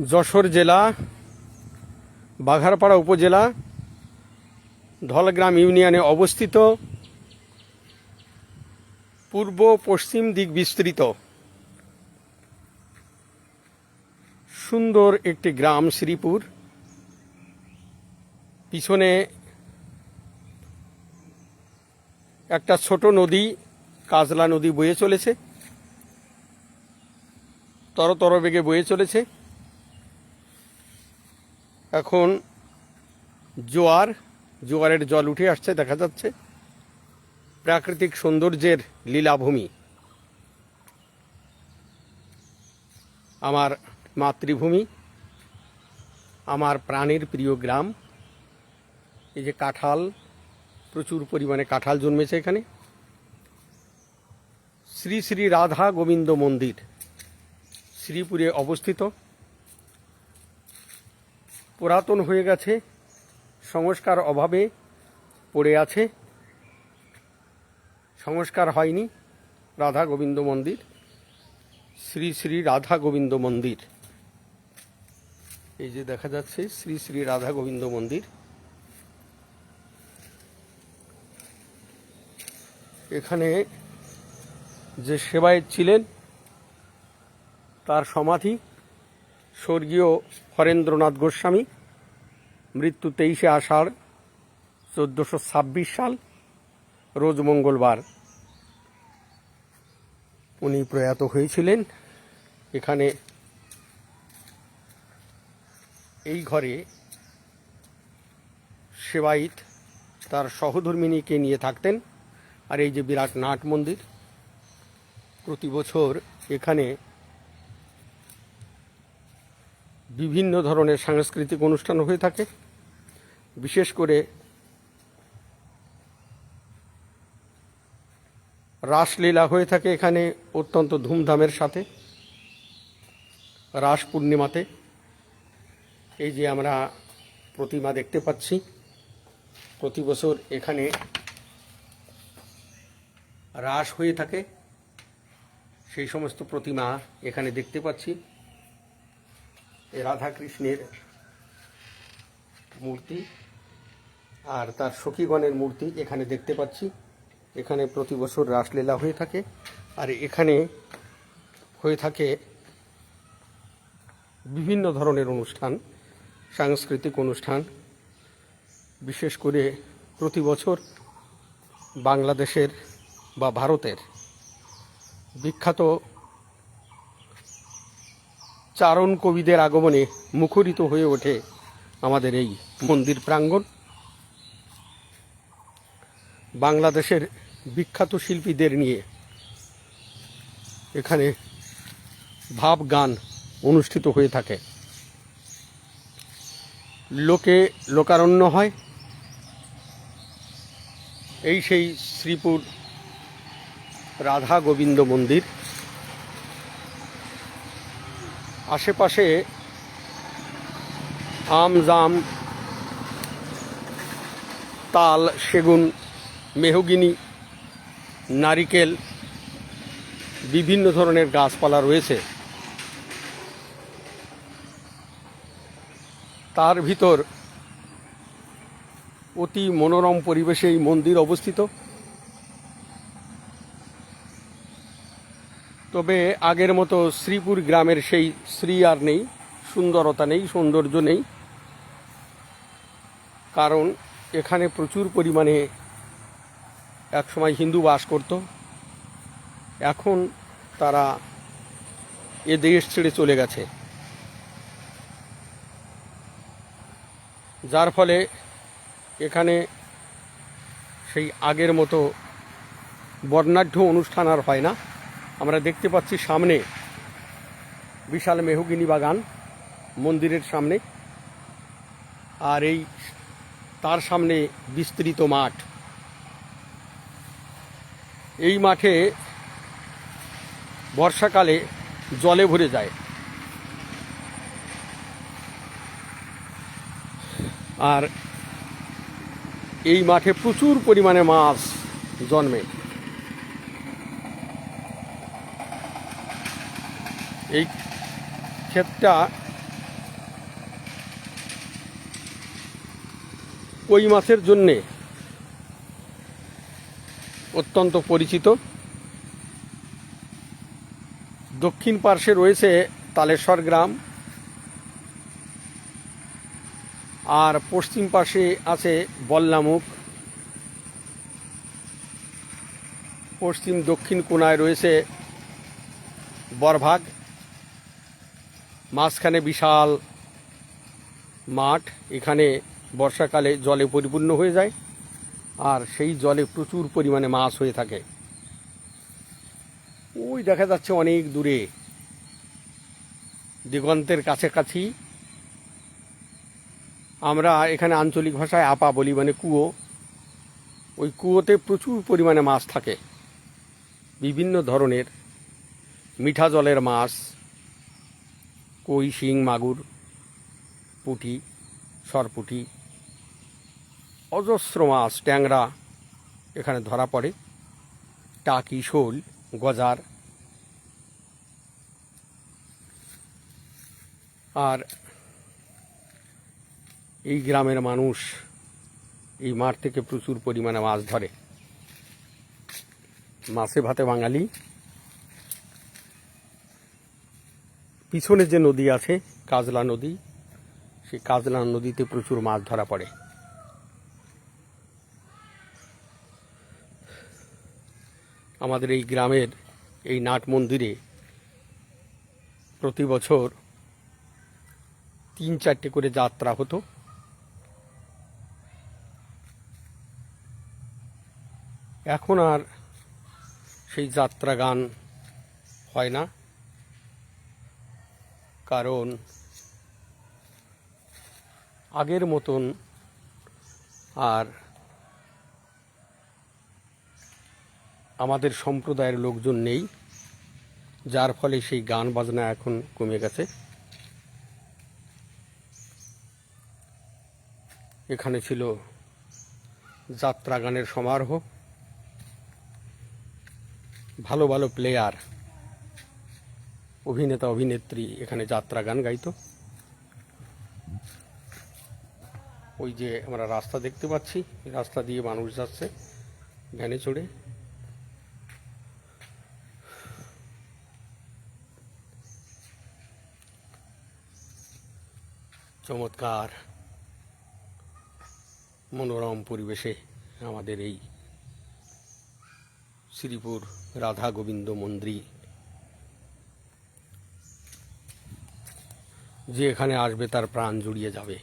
যশোর জেলা, বাঘারপাড়া উপজেলা ধলগ্রাম ইউনিয়নে অবস্থিত, পূর্ব পশ্চিম দিক বিস্তৃত। সুন্দর একটি গ্রাম শ্রীপুর। পিছনে একটা ছোট নদী, কাজলা নদী বয়ে চলেছে। তরতর বেগে বয়ে চলেছে। এখন জোয়ার, জোয়ারের জল উঠে আসছে, দেখা যাচ্ছে। প্রাকৃতিক সৌন্দর্যের লীলাভূমি। আমার মাতৃভূমি, আমার প্রাণের প্রিয় গ্রাম। এই যে কাঁঠাল, প্রচুর পরিমাণে কাঁঠাল জন্মেছে এখানে। শ্রী শ্রী রাধা গোবিন্দ মন্দির, শ্রীপুরে অবস্থিত। পুরাতন হয়ে গেছে, সংস্কার অভাবে পড়ে আছে। সংস্কার হয়নি, রাধা গোবিন্দ মন্দির, শ্রী শ্রী রাধা গোবিন্দ মন্দির। এই যে দেখা যাচ্ছে, শ্রী শ্রী রাধা গোবিন্দ মন্দির। এখানে যে সেবায়েত ছিলেন, তার সমাধি স্বর্গীয় হরেন্দ্রনাথ গোস্বামী, মৃত্যু তেইশে আষাঢ়, চোদ্দোশো ছাব্বিশ সাল, রোজ মঙ্গলবার। উনি প্রয়াত হয়েছিলেন। এখানে এই ঘরে সেবাইত তার সহধর্মিনীকে নিয়ে থাকতেন আর এই যে বিরাট নাট মন্দির, প্রতি বছর এখানে বিভিন্ন ধরনের সাংস্কৃতিক অনুষ্ঠান হয়ে থাকে। বিশেষ করে রাসলীলা হয়ে থাকে এখানে অত্যন্ত ধুমধামের সাথে, রাস পূর্ণিমাতে। এই যে আমরা প্রতিমা দেখতে পাচ্ছি, প্রতি বছর এখানে রাস হয়ে থাকে। সেই সমস্ত প্রতিমা এখানে দেখতে পাচ্ছি। রাধাকৃষ্ণের মূর্তি আর তার সখীগণের মূর্তি এখানে দেখতে পাচ্ছি। এখানে প্রতি বছর রাসলীলা হয়ে থাকে আর এখানে হয়ে থাকে বিভিন্ন ধরনের অনুষ্ঠান, সাংস্কৃতিক অনুষ্ঠান। বিশেষ করে প্রতি বছর বাংলাদেশের বা ভারতের বিখ্যাত চারণ কবিদের আগমনে মুখরিত হয়ে ওঠে আমাদের এই মন্দির প্রাঙ্গণ। বাংলাদেশের বিখ্যাত শিল্পীদের নিয়ে এখানে ভাব গান অনুষ্ঠিত হয়ে থাকে। লোকে লোকারণ্য হয়। এই সেই শ্রীপুর রাধা গোবিন্দ মন্দির। আশেপাশে আম, জাম, তাল, সেগুন, মেহগিনি, নারিকেল, বিভিন্ন ধরনের গাছপালা রয়েছে। তার ভিতর অতি মনোরম পরিবেশে এই মন্দির অবস্থিত। তবে আগের মতো শ্রীপুর গ্রামের সেই শ্রী আর নেই, সুন্দরতা নেই, সৌন্দর্য নেই। কারণ এখানে প্রচুর পরিমাণে একসময় হিন্দু বাস করত। এখন তারা এ দেশ ছেড়ে চলে গেছে। যার ফলে এখানে সেই আগের মতো বর্ণাঢ্য অনুষ্ঠান আর হয় না। আমরা দেখতে পাচ্ছি সামনে বিশাল মেহগিনি বাগান মন্দিরের সামনে। আর এই তার সামনে বিস্তৃত মাঠ। এই মাঠে বর্ষাকালে জলে ভরে যায়। আর এই মাঠে প্রচুর পরিমাণে মাছ জন্মে। এই ক্ষেতটা কই মাছের জন্যে অত্যন্ত পরিচিত। দক্ষিণ পার্শ্বে রয়েছে তালেশ্বর গ্রাম আর পশ্চিম পাশে আছে বল্লামুখ। পশ্চিম দক্ষিণ কোনায় রয়েছে বরভাগ। মাঝখানে বিশাল মাঠ, এখানে বর্ষাকালে জলে পরিপূর্ণ হয়ে যায়, আর সেই জলে প্রচুর পরিমাণে মাছ হয়ে থাকে। ওই দেখা যাচ্ছে অনেক দূরে, দিগন্তের কাছাকাছি। আমরা এখানে আঞ্চলিক ভাষায় আপা বলি মানে কুয়ো। ওই কুয়োতে প্রচুর পরিমাণে মাছ থাকে, বিভিন্ন ধরনের মিঠা জলের মাছ কই, শিং, মাগুর, পুঁটি, সরপুঁটি, অজস্র মাছ, ট্যাংরা এখানে ধরা পড়ে। টাকি, শোল, গজার। আর এই গ্রামের মানুষ এই মাঠ থেকে প্রচুর পরিমাণে মাছ ধরে। মাছে ভাতে বাঙালি। পিছনে যে নদী আছে, কাজলা নদী, সেই কাজলা নদীতে প্রচুর মাছ ধরা পড়ে। আমাদের এই গ্রামের এই নাট মন্দিরে প্রতি বছর তিন চারটে করে যাত্রা হতো। এখন আর সেই যাত্রা গান হয় না। কারণ আগের মতন আর আমাদের সম্প্রদায়ের লোকজন নেই, যার ফলে সেই গান বাজনা এখন কমে গেছে। এখানে ছিল যাত্রা গানের সমারোহ। ভালো ভালো প্লেয়ার অভিনেতা, অভিনেত্রী এখানে যাত্রা গান গাইতো। ওই যে আমরা রাস্তা দেখতে পাচ্ছি, রাস্তা দিয়ে মানুষ যাচ্ছে ভ্যানে চড়ে। চমৎকার মনোরম পরিবেশে আমাদের এই শ্রীপুর রাধা গোবিন্দ মন্দির যে এখানে আসবে তার প্রাণ জুড়িয়ে যাবে।